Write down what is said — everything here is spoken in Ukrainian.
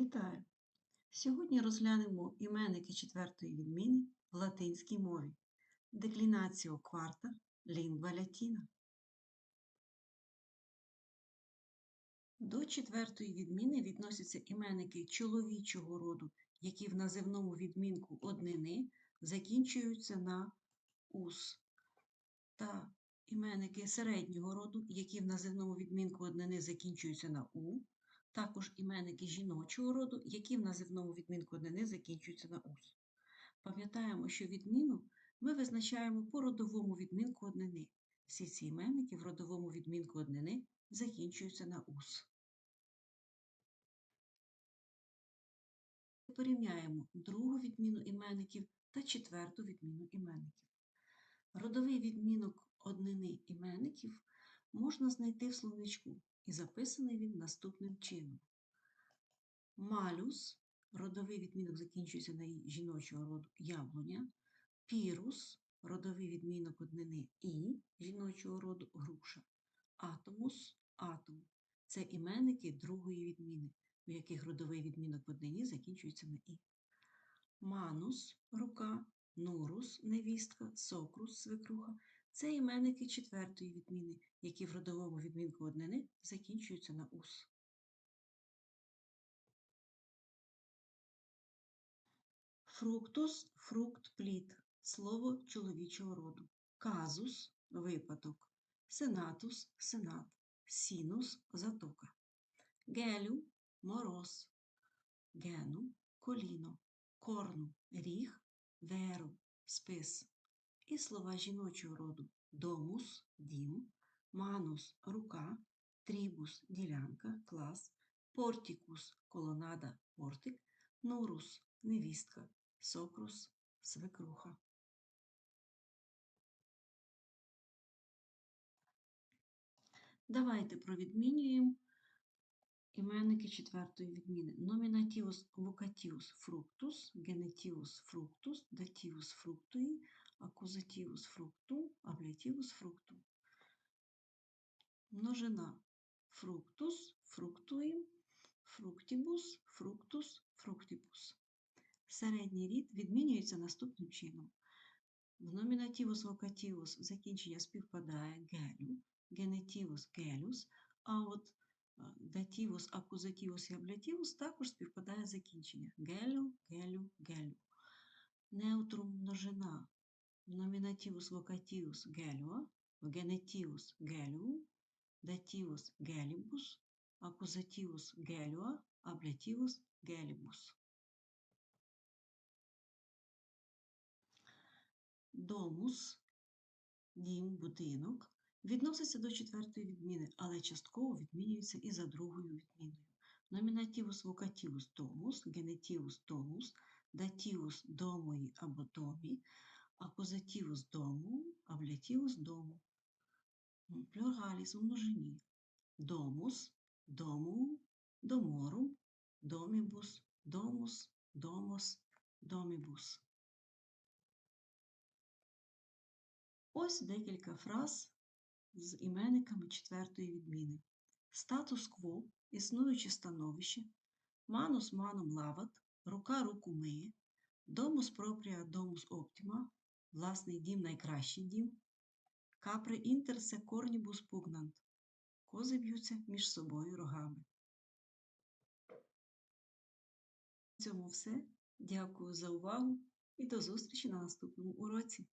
Вітаю! Сьогодні розглянемо іменники четвертої відміни в латинській мові. Деклінаціо кварта лінгва латіна. До четвертої відміни відносяться іменники чоловічого роду, які в називному відмінку однини закінчуються на ус, та іменники середнього роду, які в називному відмінку однини закінчуються на у, також іменники жіночого роду, які в називному відмінку однини закінчуються на ус. Пам'ятаємо, що відміну ми визначаємо по родовому відмінку однини. Всі ці іменники в родовому відмінку однини закінчуються на ус. Порівняємо другу відміну іменників та четверту відміну іменників. Родовий відмінок однини іменників можна знайти в словничку, і записаний він наступним чином. Малюс, родовий відмінок закінчується на жіночого роду яблуня, пірус, родовий відмінок однини і жіночого роду груша, атомус атом. Це іменники другої відміни, у яких родовий відмінок в однині закінчується на і. Манус рука, нурус невістка, сокрус свекруха це іменники четвертої відміни, які в родовому відмінку однини закінчуються на ус. Фруктус фрукт плід, слово чоловічого роду. Казус випадок. Сенатус сенат. Сінус затока. Гелю мороз. Гену коліно. Корну ріг, веру спис. І слова жіночого роду домус дім, манус рука, трібус ділянка, клас, портікус колонада портик, нурус невістка, сокрус свекруха. Давайте провідмінюємо іменники четвертої відміни. Номінативус вокативус фруктус, генетивус фруктус, дативус фруктуї, акузативус фруктум, аблятивус фруктум. Множина фруктус, фруктуїм, фруктибус, фруктус, фруктибус. Середній рід відмінюється наступним чином. В номінативус вокативус закінчення співпадає гелю, генетивус гелюс, а от дативус, акузативус і аблятивус також співпадає закінчення гелю, гелю, гелю. Неутрум множина вокативус гелюа, в генетивус гелю, дативус гелібус, акузативус гелюа, аблятивус гелібус. Домус, дім, будинок, відноситься до четвертої відміни, але частково відмінюється і за другою відміною. Номінативус вокативус домус, генетивус домус, дативус домої або домі, акузативус дому, аблятивус дому. Плюраліс у множині. Домус, дому, доморум, домібус, домус, домос, домібус. Ось декілька фраз з іменниками четвертої відміни. Статус-кво, існуюче становище, манус манум лават, рука руку миє, домус пропрія домус оптима, власний дім найкращий дім, Капри інтерсе корнібус пугнант, кози б'ються між собою рогами. На цьому все. Дякую за увагу і до зустрічі на наступному уроці.